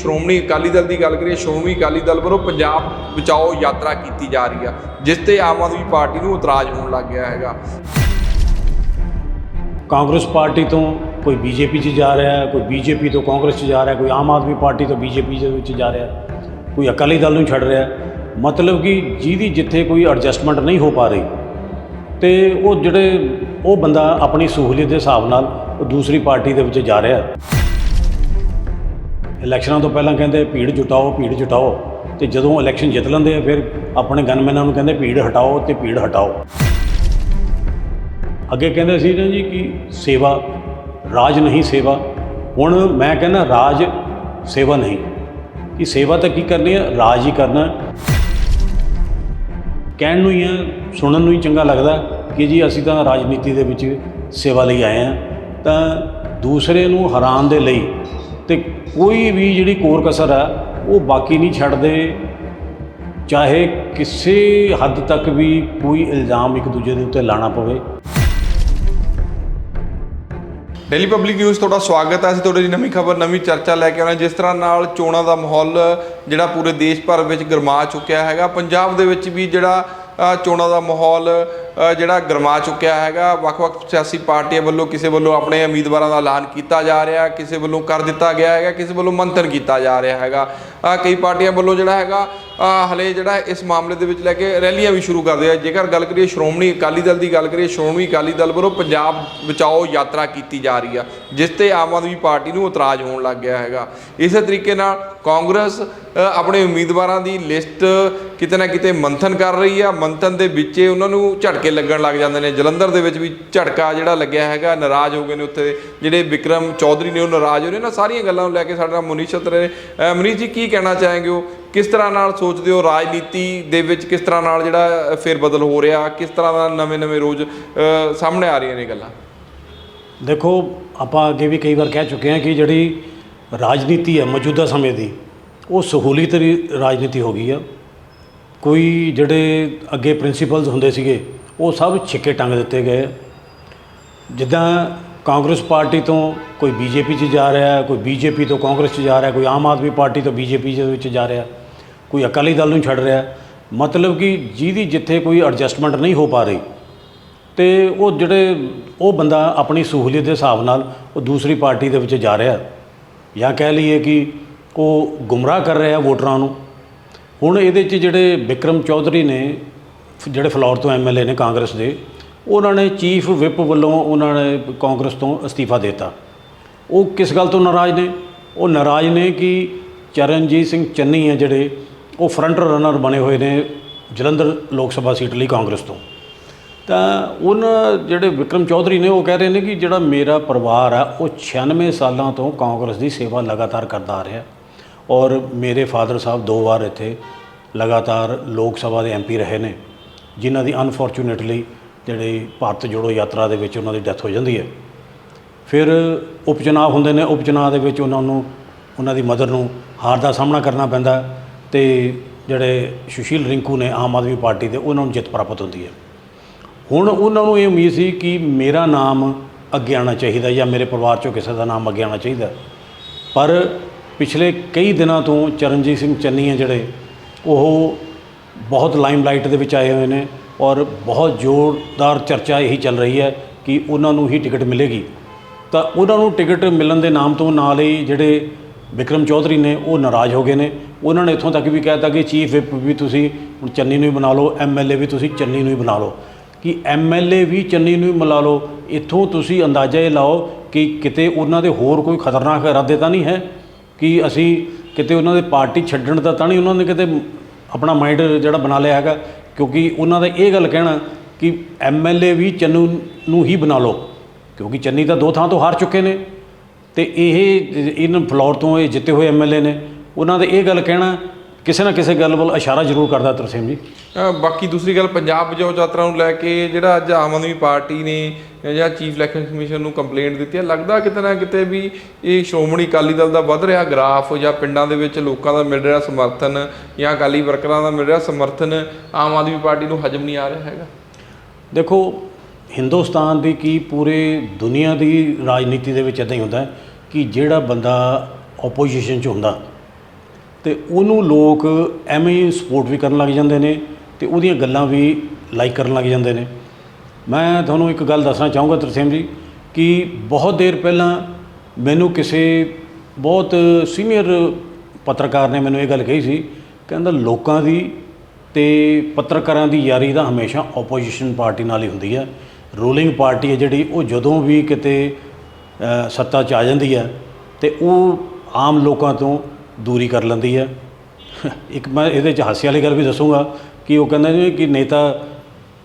ਸ਼੍ਰੋਮਣੀ ਅਕਾਲੀ ਦਲ ਦੀ ਗੱਲ ਕਰੀਏ, ਸ਼੍ਰੋਮਣੀ ਅਕਾਲੀ ਦਲ ਵੱਲੋਂ ਪੰਜਾਬ ਬਚਾਓ ਯਾਤਰਾ ਕੀਤੀ ਜਾ ਰਹੀ ਆ, ਜਿਸ ਤੇ ਆਮ ਆਦਮੀ ਪਾਰਟੀ ਨੂੰ ਇਤਰਾਜ਼ ਹੋਣ ਲੱਗ ਗਿਆ ਹੈਗਾ। ਕਾਂਗਰਸ ਪਾਰਟੀ ਤੋਂ ਕੋਈ ਬੀਜੇਪੀ 'ਚ ਜਾ ਰਿਹਾ ਹੈ, ਕੋਈ ਬੀਜੇਪੀ ਤੋਂ ਕਾਂਗਰਸ 'ਚ ਜਾ ਰਿਹਾ ਕੋਈ ਆਮ ਆਦਮੀ ਪਾਰਟੀ ਤੋਂ ਬੀਜੇਪੀ ਦੇ ਵਿੱਚ ਜਾ ਰਿਹਾ ਕੋਈ ਅਕਾਲੀ ਦਲ ਨੂੰ ਛੱਡ ਰਿਹਾ ਮਤਲਬ ਕਿ ਜਿਹਦੀ ਜਿੱਥੇ ਕੋਈ ਐਡਜਸਟਮੈਂਟ ਨਹੀਂ ਹੋ ਪਾ ਰਹੀ ਤੇ ਉਹ ਜਿਹੜੇ ਉਹ ਬੰਦਾ ਆਪਣੀ ਸਹੂਲੀਅਤ ਦੇ ਹਿਸਾਬ ਨਾਲ ਉਹ ਦੂਸਰੀ ਪਾਰਟੀ ਦੇ ਵਿੱਚ ਜਾ ਰਿਹਾ ਹੈ। ਇਲੈਕਸ਼ਨਾਂ ਤੋਂ ਪਹਿਲਾਂ ਕਹਿੰਦੇ ਭੀੜ ਜੁਟਾਓ ਭੀੜ ਜੁਟਾਓ। ਤੇ ਜਦੋਂ ਇਲੈਕਸ਼ਨ ਜਿੱਤ ਲੈਂਦੇ ਆ, ਫਿਰ ਆਪਣੇ ਗਨਮੈਨਾਂ ਨੂੰ ਕਹਿੰਦੇ ਭੀੜ ਹਟਾਓ ਤੇ ਭੀੜ ਹਟਾਓ। ਅੱਗੇ ਕਹਿੰਦੇ ਸੀ ਨਾ ਜੀ ਕਿ ਸੇਵਾ, ਰਾਜ ਨਹੀਂ ਸੇਵਾ। ਹੁਣ ਮੈਂ ਕਹਿੰਦਾ ਰਾਜ ਸੇਵਾ ਨਹੀਂ। ਕਿ ਸੇਵਾ ਤਾਂ ਕੀ ਕਰਨੀ ਹੈ ਰਾਜ ਹੀ ਕਰਨਾ। ਕਹਿਣ ਨੂੰ ਹੀ ਹੈ ਸੁਣਨ ਨੂੰ ਹੀ ਚੰਗਾ ਲੱਗਦਾ ਕਿ ਜੀ ਅਸੀਂ ਤਾਂ ਰਾਜਨੀਤੀ ਦੇ ਵਿੱਚ ਸੇਵਾ ਲਈ ਆਏ ਹਾਂ ਤਾਂ ਦੂਸਰੇ ਨੂੰ ਹਰਾਉਣ ਦੇ ਲਈ ਤੇ ਕੋਈ ਵੀ ਜਿਹੜੀ ਕੋਰ ਕਸਰ ਹੈ ਉਹ ਬਾਕੀ ਨਹੀਂ ਛੱਡਦੇ। ਚਾਹੇ ਕਿਸੇ ਹੱਦ ਤੱਕ ਵੀ ਕੋਈ ਇਲਜ਼ਾਮ ਇੱਕ ਦੂਜੇ ਦੇ ਉੱਤੇ ਲਾਣਾ ਪਵੇ। ਡੇਲੀ ਪਬਲਿਕ ਨਿਊਜ਼ ਤੁਹਾਡਾ ਸਵਾਗਤ ਹੈ। ਅਸੀਂ ਤੁਹਾਡੇ ਲਈ ਨਵੀਂ ਖਬਰ, ਨਵੀਂ ਚਰਚਾ ਲੈ ਕੇ ਆਉਣਾ। ਜਿਸ ਤਰ੍ਹਾਂ ਨਾਲ ਚੋਣਾਂ ਦਾ ਮਾਹੌਲ, ਜਿਹੜਾ ਪੂਰੇ ਦੇਸ਼ ਭਰ ਵਿੱਚ ਗਰਮਾ ਚੁੱਕਿਆ ਹੈਗਾ। ਪੰਜਾਬ ਦੇ ਵਿੱਚ ਵੀ ਜਿਹੜਾ ਚੋਣਾਂ ਦਾ ਮਾਹੌਲ ਜਿਹੜਾ ਗਰਮਾ ਚੁੱਕਿਆ ਹੈਗਾ, ਵੱਖ-ਵੱਖ ਸਿਆਸੀ ਪਾਰਟੀਆਂ ਵੱਲੋਂ ਕਿਸੇ ਵੱਲੋਂ ਆਪਣੇ ਉਮੀਦਵਾਰਾਂ ਦਾ ਐਲਾਨ ਕੀਤਾ ਜਾ ਰਿਹਾ, ਕਿਸੇ ਵੱਲੋਂ ਕਰ ਦਿੱਤਾ ਗਿਆ ਹੈਗਾ, ਕਿਸੇ ਵੱਲੋਂ ਮੰਥਨ ਕੀਤਾ ਜਾ ਰਿਹਾ ਹੈਗਾ। ਕਈ ਪਾਰਟੀਆਂ ਵੱਲੋਂ ਜਿਹੜਾ ਹੈਗਾ ਅ, ਹਲੇ ਜਿਹੜਾ ਇਸ ਮਾਮਲੇ ਦੇ ਵਿੱਚ ਲੈ ਕੇ ਰੈਲੀਆਂ ਵੀ ਸ਼ੁਰੂ ਕਰਦੇ ਆ। ਜੇਕਰ ਗੱਲ ਕਰੀਏ ਸ਼੍ਰੋਮਣੀ ਅਕਾਲੀ ਦਲ ਦੀ ਗੱਲ ਕਰੀਏ ਸ਼੍ਰੋਮਣੀ ਅਕਾਲੀ ਦਲ ਵੱਲੋਂ ਪੰਜਾਬ ਬਚਾਓ ਯਾਤਰਾ ਕੀਤੀ ਜਾ ਰਹੀ ਆ ਜਿਸ ਤੇ ਆਮ ਆਦਮੀ ਪਾਰਟੀ ਨੂੰ ਇਤਰਾਜ਼ ਹੋਣ ਲੱਗ ਗਿਆ ਹੈਗਾ। ਇਸੇ ਤਰੀਕੇ ਨਾਲ ਕਾਂਗਰਸ ਆਪਣੇ ਉਮੀਦਵਾਰਾਂ ਦੀ ਲਿਸਟ ਕਿਤੇ ਨਾ ਕਿਤੇ ਮੰਥਨ ਕਰ ਰਹੀ ਆ। ਮੰਥਨ ਦੇ ਵਿੱਚ ਉਹਨਾਂ ਨੂੰ ਝਟਕੇ ਲੱਗਣ ਲੱਗ ਜਾਂਦੇ ਨੇ। ਜਲੰਧਰ ਦੇ ਵਿੱਚ ਵੀ ਝਟਕਾ ਜਿਹੜਾ ਲੱਗਿਆ ਹੈਗਾ ਨਾਰਾਜ਼ ਹੋ ਗਏ ਨੇ ਉੱਥੇ। ਜਿਹੜੇ ਵਿਕਰਮ ਚੌਧਰੀ ਨੇ ਉਹ ਨਾਰਾਜ਼ ਹੋ ਰਹੇ ਨੇ ਸਾਰੀਆਂ ਗੱਲਾਂ ਨੂੰ ਲੈ ਕੇ ਸਾਡੇ ਨਾਲ ਮੁਨੀਸ਼ ਛਤਰੇ ਨੇ। ਅ, ਜੀ ਕੀ ਕਹਿਣਾ ਚਾਹਾਂਗੇ ਹੋ ਕਿਸ ਤਰ੍ਹਾਂ ਨਾਲ ਸੋਚਦੇ ਹੋ ਰਾਜਨੀਤੀ ਦੇ ਵਿੱਚ ਕਿਸ ਤਰ੍ਹਾਂ ਨਾਲ ਜਿਹੜਾ ਫੇਰ ਬਦਲ ਹੋ ਰਿਹਾ? ਕਿਸ ਤਰ੍ਹਾਂ ਦਾ ਨਵੇਂ-ਨਵੇਂ ਰੋਜ਼ ਸਾਹਮਣੇ ਆ ਰਹੀਆਂ ਨੇ ਗੱਲਾਂ? ਦੇਖੋ, ਆਪਾਂ ਅੱਗੇ ਵੀ ਕਈ ਵਾਰ ਕਹਿ ਚੁੱਕੇ ਹਾਂ ਕਿ ਜਿਹੜੀ ਰਾਜਨੀਤੀ ਹੈ ਮੌਜੂਦਾ ਸਮੇਂ ਦੀ, ਉਹ ਸਹੂਲੀਅਤ ਦੀ ਰਾਜਨੀਤੀ ਹੋ ਗਈ ਆ। ਕੋਈ ਜਿਹੜੇ ਅੱਗੇ ਪ੍ਰਿੰਸੀਪਲਸ ਹੁੰਦੇ ਸੀਗੇ, ਉਹ ਸਭ ਛਿੱਕੇ ਟੰਗ ਦਿੱਤੇ ਗਏ ਆ। ਜਿੱਦਾਂ ਕਾਂਗਰਸ ਪਾਰਟੀ ਤੋਂ ਕੋਈ ਬੀਜੇਪੀ 'ਚ ਜਾ ਰਿਹਾ ਹੈ ਕੋਈ ਬੀਜੇਪੀ ਤੋਂ ਕਾਂਗਰਸ 'ਚ ਜਾ ਰਿਹਾ, ਕੋਈ ਆਮ ਆਦਮੀ ਪਾਰਟੀ ਤੋਂ ਬੀਜੇਪੀ ਦੇ ਵਿੱਚ ਜਾ ਰਿਹਾ, ਕੋਈ ਅਕਾਲੀ ਦਲ ਨੂੰ ਛੱਡ ਰਿਹਾ, ਮਤਲਬ ਕਿ ਜਿਹਦੀ ਜਿੱਥੇ ਕੋਈ ਐਡਜਸਟਮੈਂਟ ਨਹੀਂ ਹੋ ਪਾ ਰਹੀ, ਤੇ ਉਹ ਜਿਹੜੇ ਉਹ ਬੰਦਾ ਆਪਣੀ ਸਹੂਲੀਅਤ ਦੇ ਹਿਸਾਬ ਨਾਲ ਉਹ ਦੂਸਰੀ ਪਾਰਟੀ ਦੇ ਵਿੱਚ ਜਾ ਰਿਹਾ ਜਾਂ ਕਹਿ ਲਈਏ ਕਿ ਉਹ ਗੁੰਮਰਾਹ ਕਰ ਰਿਹਾ ਵੋਟਰਾਂ ਨੂੰ। ਹੁਣ ਇਹਦੇ 'ਚ ਜਿਹੜੇ ਵਿਕਰਮ ਚੌਧਰੀ ਨੇ ਫ- ਜਿਹੜੇ ਫਲੋਰ ਤੋਂ ਐਮਐਲਏ ਨੇ ਕਾਂਗਰਸ ਦੇ ਉਹਨਾਂ ਨੇ ਚੀਫ ਵਿਪ ਵੱਲੋਂ ਉਹਨਾਂ ਨੇ ਕਾਂਗਰਸ ਤੋਂ ਅਸਤੀਫਾ ਦਿੱਤਾ। ਉਹ ਕਿਸ ਗੱਲ ਤੋਂ ਨਾਰਾਜ਼ ਨੇ? ਉਹ ਨਾਰਾਜ਼ ਨੇ ਕਿ ਚਰਨਜੀਤ ਸਿੰਘ ਚੰਨੀ ਹੈ ਜਿਹੜੇ, ਉਹ ਫਰੰਟ ਰਨਰ ਬਣੇ ਹੋਏ ਨੇ ਜਲੰਧਰ ਲੋਕ ਸਭਾ ਸੀਟ ਲਈ ਕਾਂਗਰਸ ਤੋਂ। ਤਾਂ ਉਹਨਾਂ ਜਿਹੜੇ ਵਿਕਰਮ ਚੌਧਰੀ ਨੇ, ਉਹ ਕਹਿ ਰਹੇ ਨੇ ਕਿ ਜਿਹੜਾ ਮੇਰਾ ਪਰਿਵਾਰ ਆ ਉਹ 96 ਸਾਲਾਂ ਤੋਂ ਕਾਂਗਰਸ ਦੀ ਸੇਵਾ ਲਗਾਤਾਰ ਕਰਦਾ ਆ ਰਿਹਾ। ਔਰ ਮੇਰੇ ਫਾਦਰ ਸਾਹਿਬ ਦੋ ਵਾਰ ਇੱਥੇ ਲਗਾਤਾਰ ਲੋਕ ਸਭਾ ਦੇ ਐਮਪੀ ਰਹੇ ਨੇ, ਜਿਨ੍ਹਾਂ ਦੀ ਅਨਫੋਰਚੂਨੇਟਲੀ ਜਿਹੜੀ ਭਾਰਤ ਜੋੜੋ ਯਾਤਰਾ ਦੇ ਵਿੱਚ ਉਹਨਾਂ ਦੀ ਡੈਥ ਹੋ ਜਾਂਦੀ ਹੈ। ਫਿਰ ਉਪ ਹੁੰਦੇ ਨੇ ਉਪ ਚੁਣਾਵ ਦੇ ਵਿੱਚ ਉਹਨਾਂ ਨੂੰ, ਉਹਨਾਂ ਦੀ ਮਦਰ ਨੂੰ ਹਾਰ ਦਾ ਸਾਹਮਣਾ ਕਰਨਾ ਪੈਂਦਾ ਹੈ ਤੇ ਜਿਹੜੇ ਸੁਸ਼ੀਲ ਰਿੰਕੂ ਨੇ ਆਮ ਆਦਮੀ ਪਾਰਟੀ ਦੇ, ਉਹਨਾਂ ਨੂੰ ਜਿੱਤ ਪ੍ਰਾਪਤ ਹੁੰਦੀ ਹੈ। ਹੁਣ ਉਹਨਾਂ ਨੂੰ ਇਹ ਉਮੀਦ ਸੀ ਕਿ ਮੇਰਾ ਨਾਮ ਅੱਗੇ ਆਉਣਾ ਚਾਹੀਦਾ ਜਾਂ ਮੇਰੇ ਪਰਿਵਾਰ ਚੋਂ ਕਿਸੇ ਦਾ ਨਾਮ ਅੱਗੇ ਆਉਣਾ ਚਾਹੀਦਾ ਪਰ ਪਿਛਲੇ ਕਈ ਦਿਨਾਂ ਤੋਂ ਚਰਨਜੀਤ ਸਿੰਘ ਚੰਨੀ ਹੈ ਜਿਹੜੇ, ਉਹ ਬਹੁਤ ਲਾਈਮਲਾਈਟ ਦੇ ਵਿੱਚ ਆਏ ਹੋਏ ਨੇ। ਔਰ ਬਹੁਤ ਜ਼ੋਰਦਾਰ ਚਰਚਾ ਇਹੀ ਚੱਲ ਰਹੀ ਹੈ ਕਿ ਉਹਨਾਂ ਨੂੰ ਹੀ ਟਿਕਟ ਮਿਲੇਗੀ। ਤਾਂ ਉਹਨਾਂ ਨੂੰ ਟਿਕਟ ਮਿਲਣ ਦੇ ਨਾਮ ਤੋਂ ਨਾਲ ਹੀ ਜਿਹੜੇ ਵਿਕਰਮ ਚੌਧਰੀ ਨੇ, ਉਹ ਨਾਰਾਜ਼ ਹੋ ਗਏ ਨੇ। ਉਹਨਾਂ ਨੇ ਇੱਥੋਂ ਤੱਕ ਵੀ ਕਹਿਤਾ ਕਿ ਚੀਫ ਵਿਪ ਵੀ ਤੁਸੀਂ ਹੁਣ ਚੰਨੀ ਨੂੰ ਹੀ ਬਣਾ ਲਓ ਐਮਐਲਏ ਵੀ ਤੁਸੀਂ ਚੰਨੀ ਨੂੰ ਹੀ ਬਣਾ ਲਓ। ਕਿ ਐਮਐਲਏ ਵੀ ਚੰਨੀ ਨੂੰ ਹੀ ਮਿਲਾ ਲਓ, ਇੱਥੋਂ ਤੁਸੀਂ ਅੰਦਾਜ਼ਾ ਇਹ ਲਾਓ ਕਿ ਕਿਤੇ ਉਹਨਾਂ ਦੇ ਹੋਰ ਕੋਈ ਖਤਰਨਾਕ ਇਰਾਦੇ ਤਾਂ ਨਹੀਂ ਹੈ? ਕਿ ਅਸੀਂ ਕਿਤੇ ਉਹਨਾਂ ਦੇ ਪਾਰਟੀ ਛੱਡਣ ਦਾ ਤਾਂ ਨਹੀਂ, ਉਹਨਾਂ ਨੇ ਕਿਤੇ ਆਪਣਾ ਮਾਈਂਡ ਜਿਹੜਾ ਬਣਾ ਲਿਆ ਹੈਗਾ ਕਿਉਂਕਿ ਉਹਨਾਂ ਦਾ ਇਹ ਗੱਲ ਕਹਿਣਾ ਕਿ ਐਮਐਲਏ ਵੀ ਚੰਨੂ ਨੂੰ ਹੀ ਬਣਾ ਲਓ, ਕਿਉਂਕਿ ਚੰਨੀ ਤਾਂ ਦੋ ਥਾਂ ਤੋਂ ਹਾਰ ਚੁੱਕੇ ਨੇ। ਤੇ ਇਹ ਇਹਨਾਂ ਫਲੋਰ ਤੋਂ ਇਹ ਜਿੱਤੇ ਹੋਏ ਐਮਐਲਏ ਨੇ। ਉਹਨਾਂ ਦਾ ਇਹ ਗੱਲ ਕਹਿਣਾ ਕਿਸੇ ਨਾ ਕਿਸੇ ਗੱਲ ਵੱਲ ਇਸ਼ਾਰਾ ਜ਼ਰੂਰ ਕਰਦਾ ਤਰਸੇਮ ਜੀ। ਅ, ਬਾਕੀ ਦੂਸਰੀ ਗੱਲ ਪੰਜਾਬ ਬਚਾਓ ਯਾਤਰਾ ਨੂੰ ਲੈ ਕੇ ਜਿਹੜਾ ਅੱਜ ਆਮ ਆਦਮੀ ਪਾਰਟੀ ਨੇ ਜਾਂ ਚੀਫ ਇਲੈਕਸ਼ਨ ਕਮਿਸ਼ਨ ਨੂੰ ਕੰਪਲੇਂਟ ਦਿੱਤੀ ਹੈ ਲੱਗਦਾ ਕਿਤੇ ਨਾ ਕਿਤੇ ਵੀ ਇਹ ਸ਼੍ਰੋਮਣੀ ਅਕਾਲੀ ਦਲ ਦਾ ਵੱਧ ਰਿਹਾ ਗ੍ਰਾਫ ਜਾਂ ਪਿੰਡਾਂ ਦੇ ਵਿੱਚ ਲੋਕਾਂ ਦਾ ਮਿਲ ਰਿਹਾ ਸਮਰਥਨ ਜਾਂ ਅਕਾਲੀ ਵਰਕਰਾਂ ਦਾ ਮਿਲ ਰਿਹਾ ਸਮਰਥਨ ਆਮ ਆਦਮੀ ਪਾਰਟੀ ਨੂੰ ਹਜਮ ਨਹੀਂ ਆ ਰਿਹਾ ਹੈਗਾ? ਦੇਖੋ ਹਿੰਦੁਸਤਾਨ ਦੀ ਕੀ ਪੂਰੇ ਦੁਨੀਆ ਦੀ ਰਾਜਨੀਤੀ ਦੇ ਵਿੱਚ ਇਦਾਂ ਹੀ ਹੁੰਦਾ ਹੈ ਕਿ ਜਿਹੜਾ ਬੰਦਾ ਆਪੋਜੀਸ਼ਨ 'ਚ ਹੁੰਦਾ ਤੇ ਉਹਨੂੰ ਲੋਕ ਐਵੇਂ ਹੀ ਸਪੋਰਟ ਵੀ ਕਰਨ ਲੱਗ ਜਾਂਦੇ ਨੇ ਤੇ ਉਹਦੀਆਂ ਗੱਲਾਂ ਵੀ ਲਾਈਕ ਕਰਨ ਲੱਗ ਜਾਂਦੇ ਨੇ। ਮੈਂ ਤੁਹਾਨੂੰ ਇੱਕ ਗੱਲ ਦੱਸਣਾ ਚਾਹੂੰਗਾ ਤਰਸੇਮ ਜੀ ਕਿ ਬਹੁਤ ਦੇਰ ਪਹਿਲਾਂ ਮੈਨੂੰ ਕਿਸੇ ਬਹੁਤ ਸੀਨੀਅਰ ਪੱਤਰਕਾਰ ਨੇ ਮੈਨੂੰ ਇਹ ਗੱਲ ਕਹੀ ਸੀ, ਕਹਿੰਦਾ ਲੋਕਾਂ ਦੀ ਤੇ ਪੱਤਰਕਾਰਾਂ ਦੀ ਯਾਰੀ ਦਾ ਹਮੇਸ਼ਾ ਆਪੋਜੀਸ਼ਨ ਪਾਰਟੀ ਨਾਲ ਹੀ ਹੁੰਦੀ ਹੈ ਰੂਲਿੰਗ ਪਾਰਟੀ ਹੈ ਜਿਹੜੀ, ਉਹ ਜਦੋਂ ਵੀ ਕਿਤੇ ਸੱਤਾ 'ਚ ਆ ਜਾਂਦੀ ਹੈ ਤੇ ਉਹ ਆਮ ਲੋਕਾਂ ਤੋਂ ਦੂਰੀ ਕਰ ਲੈਂਦੀ ਹੈ। ਇੱਕ ਮੈਂ ਇਹਦੇ 'ਚ ਹਾਸੇ ਵਾਲੀ ਗੱਲ ਵੀ ਦੱਸੂਗਾ ਕਿ ਉਹ ਕਹਿੰਦੇ ਨੇ ਕਿ ਨੇਤਾ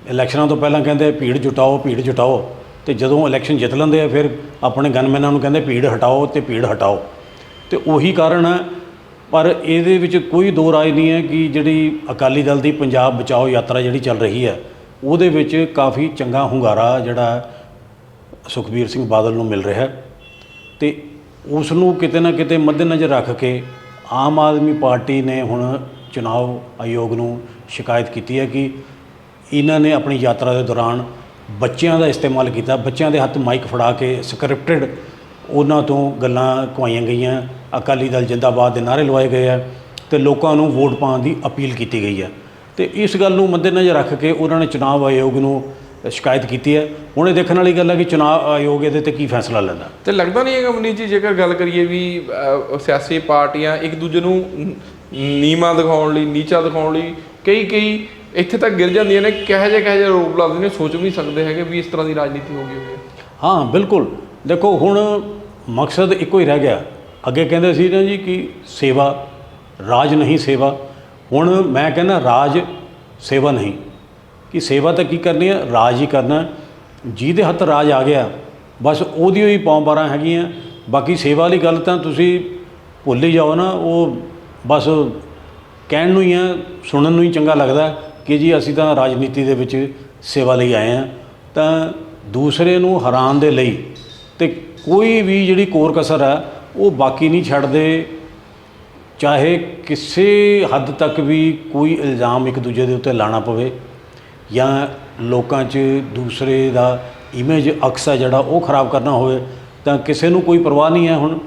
ਇਲੈਕਸ਼ਨਾਂ ਤੋਂ ਪਹਿਲਾਂ ਕਹਿੰਦੇ ਭੀੜ ਜੁਟਾਓ ਭੀੜ ਜੁਟਾਓ ਤੇ ਜਦੋਂ ਇਲੈਕਸ਼ਨ ਜਿੱਤ ਲੈਂਦੇ ਆ ਫਿਰ ਆਪਣੇ ਗਨਮੈਨਾਂ ਨੂੰ ਕਹਿੰਦੇ ਭੀੜ ਹਟਾਓ ਤੇ ਭੀੜ ਹਟਾਓ। ਤੇ ਉਹੀ ਕਾਰਨ ਹੈ, ਪਰ ਇਹਦੇ ਵਿੱਚ ਕੋਈ ਦੋ ਰਾਏ ਨਹੀਂ ਹੈ ਕਿ ਜਿਹੜੀ ਅਕਾਲੀ ਦਲ ਦੀ ਪੰਜਾਬ ਬਚਾਓ ਯਾਤਰਾ ਜਿਹੜੀ ਚੱਲ ਰਹੀ ਹੈ, ਉਹਦੇ ਵਿੱਚ ਕਾਫੀ ਚੰਗਾ ਹੁੰਗਾਰਾ ਜਿਹੜਾ ਸੁਖਬੀਰ ਸਿੰਘ ਬਾਦਲ ਨੂੰ ਮਿਲ ਰਿਹਾ ਹੈ। ਤੇ ਉਸ ਨੂੰ ਕਿਤੇ ਨਾ ਕਿਤੇ ਮੱਦੇਨਜ਼ਰ ਰੱਖ ਕੇ ਆਮ ਆਦਮੀ ਪਾਰਟੀ ਨੇ ਹੁਣ ਚੁਣਾਵ ਆਯੋਗ ਨੂੰ ਸ਼ਿਕਾਇਤ ਕੀਤੀ ਹੈ ਕਿ ਇਹਨਾਂ ਨੇ ਆਪਣੀ ਯਾਤਰਾ ਦੇ ਦੌਰਾਨ ਬੱਚਿਆਂ ਦਾ ਇਸਤੇਮਾਲ ਕੀਤਾ, ਬੱਚਿਆਂ ਦੇ ਹੱਥ ਮਾਈਕ ਫੜਾ ਕੇ ਸਕ੍ਰਿਪਟਡ ਉਹਨਾਂ ਤੋਂ ਗੱਲਾਂ ਕਵਾਈਆਂ ਗਈਆਂ। ਅਕਾਲੀ ਦਲ ਜਿੰਦਾਬਾਦ ਦੇ ਨਾਅਰੇ ਲਵਾਏ ਗਏ ਆ ਤੇ ਲੋਕਾਂ ਨੂੰ ਵੋਟ ਪਾਉਣ ਦੀ ਅਪੀਲ ਕੀਤੀ ਗਈ ਹੈ ਤੇ ਇਸ ਗੱਲ ਨੂੰ ਮੱਦੇਨਜ਼ਰ ਰੱਖ ਕੇ ਉਹਨਾਂ ਨੇ ਚੁਣਾਵ ਆਯੋਗ ਨੂੰ ਸ਼ਿਕਾਇਤ ਕੀਤੀ ਹੈ। ਹੁਣ ਇਹ ਦੇਖਣ ਵਾਲੀ ਗੱਲ ਹੈ ਕਿ ਚੁਣਾਵ ਆਯੋਗ ਇਹਦੇ ਤੇ ਕੀ ਫੈਸਲਾ ਲੈਂਦਾ। ਤੇ ਲੱਗਦਾ ਨਹੀਂ ਹੈਗਾ ਮਨੀਸ਼ ਜੀ ਜੇਕਰ ਗੱਲ ਕਰੀਏ ਵੀ ਸਿਆਸੀ ਪਾਰਟੀਆਂ ਇੱਕ ਦੂਜੇ ਨੂੰ ਨ- ਨੀਵਾਂ ਦਿਖਾਉਣ ਲਈ ਨੀਚਾ ਦਿਖਾਉਣ ਲਈ ਕਈ ਕਈ ਇੱਥੇ ਤੱਕ ਗਿਰ ਜਾਂਦੀਆਂ ਨੇ ਕਿਹੋ ਜਿਹੇ ਕਿਹੋ ਜਿਹੇ ਰੋਪ ਲਾਉਂਦੇ ਨੇ ਸੋਚ ਵੀ ਨਹੀਂ ਸਕਦੇ ਹੈਗੇ ਵੀ ਇਸ ਤਰ੍ਹਾਂ ਦੀ ਰਾਜਨੀਤੀ ਹੋ ਗਈ ਹੋਈ ਹੈ ਹਾਂ ਬਿਲਕੁਲ। ਦੇਖੋ ਹੁਣ ਮਕਸਦ ਇੱਕੋ ਹੀ ਰਹਿ ਗਿਆ। ਅੱਗੇ ਕਹਿੰਦੇ ਸੀ ਨਾ ਜੀ ਕਿ ਸੇਵਾ ਰਾਜ ਨਹੀਂ ਸੇਵਾ। ਹੁਣ ਮੈਂ ਕਹਿੰਦਾ ਰਾਜ ਸੇਵਾ ਨਹੀਂ। ਕਿ ਸੇਵਾ ਤਾਂ ਕੀ ਕਰਨੀ ਹੈ ਰਾਜ ਹੀ ਕਰਨਾ। ਜਿਹਦੇ ਹੱਥ ਰਾਜ ਆ ਗਿਆ, ਬਸ ਉਹਦੀ ਹੀ ਪੌਂਬਾਰਾਂ ਹੈਗੀਆਂ। ਬਾਕੀ ਸੇਵਾ ਵਾਲੀ ਗੱਲ ਤਾਂ ਤੁਸੀਂ ਭੁੱਲ ਹੀ ਜਾਓ ਨਾ, ਉਹ ਬਸ ਕਹਿਣ ਨੂੰ ਹੀ ਹੈ ਸੁਣਨ ਨੂੰ ਹੀ ਚੰਗਾ ਲੱਗਦਾ ਕਿ ਜੀ ਅਸੀਂ ਤਾਂ ਰਾਜਨੀਤੀ ਦੇ ਵਿੱਚ ਸੇਵਾ ਲਈ ਆਏ ਹਾਂ ਤਾਂ ਦੂਸਰੇ ਨੂੰ ਹਰਾਉਣ ਦੇ ਲਈ ਤੇ ਕੋਈ ਵੀ ਜਿਹੜੀ ਕੋਰ ਕਸਰ ਹੈ ਉਹ ਬਾਕੀ ਨਹੀਂ ਛੱਡਦੇ। ਚਾਹੇ ਕਿਸੇ ਹੱਦ ਤੱਕ ਵੀ ਕੋਈ ਇਲਜ਼ਾਮ ਇੱਕ ਦੂਜੇ ਦੇ ਉੱਤੇ ਲਾਣਾ ਪਵੇ ਜਾਂ ਲੋਕਾਂ 'ਚ ਦੂਸਰੇ ਦਾ ਇਮੇਜ ਅਕਸ ਅਕਸਾ ਜਿਹੜਾ ਉਹ ਖਰਾਬ ਕਰਨਾ ਹੋਵੇ, ਤਾਂ ਕਿਸੇ ਨੂੰ ਕੋਈ ਪਰਵਾਹ ਨਹੀਂ ਹੈ ਹੁਣ।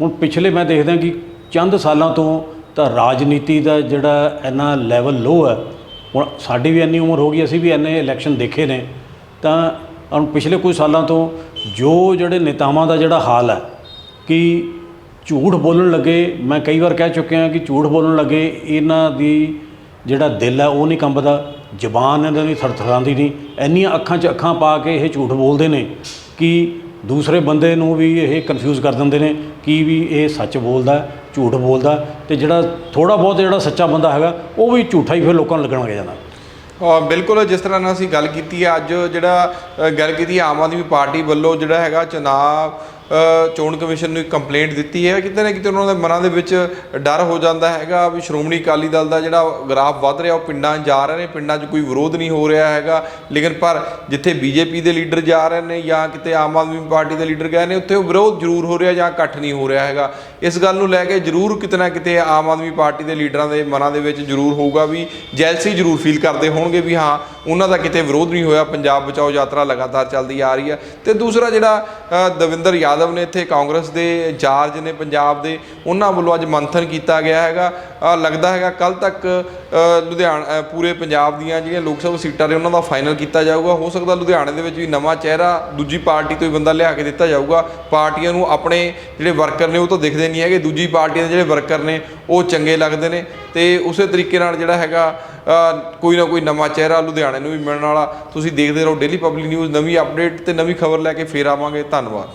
ਹੁਣ ਪਿਛਲੇ ਮੈਂ ਦੇਖਦਾ ਕਿ ਚੰਦ ਸਾਲਾਂ ਤੋਂ ਤਾਂ ਰਾਜਨੀਤੀ ਦਾ ਜਿਹੜਾ ਇੰਨਾ ਲੈਵਲ ਲੋ ਹੈ, ਹੁਣ ਸਾਡੀ ਵੀ ਇੰਨੀ ਉਮਰ ਹੋ ਗਈ, ਅਸੀਂ ਵੀ ਇੰਨੇ ਇਲੈਕਸ਼ਨ ਦੇਖੇ ਨੇ। ਤਾਂ ਹੁਣ ਪਿਛਲੇ ਕੁਝ ਸਾਲਾਂ ਤੋਂ ਜੋ ਜਿਹੜੇ ਨੇਤਾਵਾਂ ਦਾ ਜਿਹੜਾ ਹਾਲ ਹੈ ਕਿ ਝੂਠ ਬੋਲਣ ਲੱਗੇ, ਮੈਂ ਕਈ ਵਾਰ ਕਹਿ ਚੁੱਕਿਆ ਕਿ ਝੂਠ ਬੋਲਣ ਲੱਗੇ, ਇਹਨਾਂ ਦੀ ਜਿਹੜਾ ਦਿਲ ਹੈ ਉਹ ਨਹੀਂ ਕੰਬਦਾ। ਜ਼ਬਾਨ ਇਹਨਾਂ ਦੀ ਥਰਥਰਾਉਂਦੀ ਨਹੀਂ। ਇੰਨੀਆਂ ਅੱਖਾਂ 'ਚ ਅੱਖਾਂ ਪਾ ਕੇ ਇਹ ਝੂਠ ਬੋਲਦੇ ਨੇ ਕਿ ਦੂਸਰੇ ਬੰਦੇ ਨੂੰ ਵੀ ਇਹ ਕਨਫਿਊਜ਼ ਕਰ ਦਿੰਦੇ ਨੇ ਕਿ ਵੀ ਇਹ ਸੱਚ ਬੋਲਦਾ, ਝੂਠ ਬੋਲਦਾ ਤੇ ਜਿਹੜਾ ਥੋੜਾ ਬਹੁਤ ਜਿਹੜਾ ਸੱਚਾ ਬੰਦਾ ਹੈਗਾ, ਉਹ ਵੀ ਝੂਠਾ ਹੀ ਫਿਰ ਲੋਕਾਂ ਨੂੰ ਲੱਗਣ ਲੱਗ ਜਾਂਦਾ। ਬਿਲਕੁਲ ਜਿਸ ਤਰ੍ਹਾਂ ਨਾਲ ਅਸੀਂ ਗੱਲ ਕੀਤੀ ਹੈ, ਅੱਜ ਜਿਹੜਾ ਗੱਲ ਕੀਤੀ ਆਮ ਆਦਮੀ ਪਾਰਟੀ ਵੱਲੋਂ ਜਿਹੜਾ ਹੈਗਾ ਚੁਣਾਵ ਚੋਣ ਕਮਿਸ਼ਨ ਨੂੰ ਇੱਕ ਕੰਪਲੇਂਟ ਦਿੱਤੀ ਹੈ। ਕਿਤੇ ਨਾ ਕਿਤੇ ਉਹਨਾਂ ਦੇ ਮਨਾਂ ਦੇ ਵਿੱਚ ਡਰ ਹੋ ਜਾਂਦਾ ਹੈਗਾ ਵੀ ਸ਼੍ਰੋਮਣੀ ਅਕਾਲੀ ਦਲ ਦਾ ਜਿਹੜਾ ਗ੍ਰਾਫ ਵੱਧ ਰਿਹਾ, ਉਹ ਪਿੰਡਾਂ 'ਚ ਜਾ ਰਹੇ ਨੇ, ਪਿੰਡਾਂ 'ਚ ਕੋਈ ਵਿਰੋਧ ਨਹੀਂ ਹੋ ਰਿਹਾ ਹੈਗਾ। ਲੇਕਿਨ ਪਰ ਜਿੱਥੇ ਬੀਜੇਪੀ ਦੇ ਲੀਡਰ ਜਾ ਰਹੇ ਨੇ ਜਾਂ ਕਿਤੇ ਆਮ ਆਦਮੀ ਪਾਰਟੀ ਦੇ ਲੀਡਰ ਗਏ ਨੇ, ਉੱਥੇ ਉਹ ਵਿਰੋਧ ਜ਼ਰੂਰ ਹੋ ਰਿਹਾ ਜਾਂ ਇਕੱਠ ਨਹੀਂ ਹੋ ਰਿਹਾ ਹੈਗਾ। ਇਸ ਗੱਲ ਨੂੰ ਲੈ ਕੇ ਜ਼ਰੂਰ ਕਿਤੇ ਨਾ ਕਿਤੇ ਆਮ ਆਦਮੀ ਪਾਰਟੀ ਦੇ ਲੀਡਰਾਂ ਦੇ ਮਨਾਂ ਦੇ ਵਿੱਚ ਜ਼ਰੂਰ ਹੋਊਗਾ ਵੀ ਜੈਲਸੀ ਜ਼ਰੂਰ ਫੀਲ ਕਰਦੇ ਹੋਣਗੇ ਵੀ ਹਾਂ ਉਹਨਾਂ ਦਾ ਕਿਤੇ ਵਿਰੋਧ ਨਹੀਂ ਹੋਇਆ, ਪੰਜਾਬ ਬਚਾਓ ਯਾਤਰਾ ਲਗਾਤਾਰ ਚੱਲਦੀ ਆ ਰਹੀ ਹੈ। ਤੇ ਦੂਸਰਾ ਜਿਹੜਾ ਦਵਿੰਦਰ ਯਾਦਵ ਨੇ ਇੱਥੇ ਕਾਂਗਰਸ ਦੇ ਇੰਚਾਰਜ ਨੇ ਪੰਜਾਬ ਦੇ, ਉਹਨਾਂ ਵੱਲੋਂ ਅੱਜ ਮੰਥਨ ਕੀਤਾ ਗਿਆ ਹੈਗਾ। ਲੱਗਦਾ ਹੈਗਾ ਕੱਲ ਤੱਕ ਲੁਧਿਆਣਾ ਪੂਰੇ ਪੰਜਾਬ ਦੀਆਂ ਜਿਹੜੀਆਂ ਲੋਕ ਸਭਾ ਸੀਟਾਂ ਨੇ ਉਹਨਾਂ ਦਾ ਫਾਈਨਲ ਕੀਤਾ ਜਾਊਗਾ। ਹੋ ਸਕਦਾ ਲੁਧਿਆਣੇ ਦੇ ਵਿੱਚ ਵੀ ਨਵਾਂ ਚਿਹਰਾ ਦੂਜੀ ਪਾਰਟੀ ਤੋਂ ਹੀ ਬੰਦਾ ਲਿਆ ਕੇ ਦਿੱਤਾ ਜਾਊਗਾ। ਪਾਰਟੀਆਂ ਨੂੰ ਆਪਣੇ ਜਿਹੜੇ ਵਰਕਰ ਨੇ ਉਹ ਤਾਂ ਦਿਖਦੇ ਨਹੀਂ ਹੈਗੇ। ਦੂਜੀ ਪਾਰਟੀਆਂ ਦੇ ਜਿਹੜੇ ਵਰਕਰ ਨੇ, ਉਹ ਚੰਗੇ ਲੱਗਦੇ ਨੇ। ਤੇ ਉਸੇ ਤਰੀਕੇ ਨਾਲ ਜਿਹੜਾ ਹੈਗਾ ਕੋਈ ਨਾ ਕੋਈ ਨਵਾਂ ਚਿਹਰਾ ਲੁਧਿਆਣੇ ਨੂੰ ਵੀ ਮਿਲਣ ਵਾਲਾ। ਤੁਸੀਂ ਦੇਖਦੇ ਰਹੋ ਡੇਲੀ ਪਬਲਿਕ ਨਿਊਜ਼ ਨਵੀਂ ਅਪਡੇਟ ਤੇ ਨਵੀਂ ਖਬਰ ਲੈ ਕੇ ਫੇਰ ਆਵਾਂਗੇ। ਧੰਨਵਾਦ।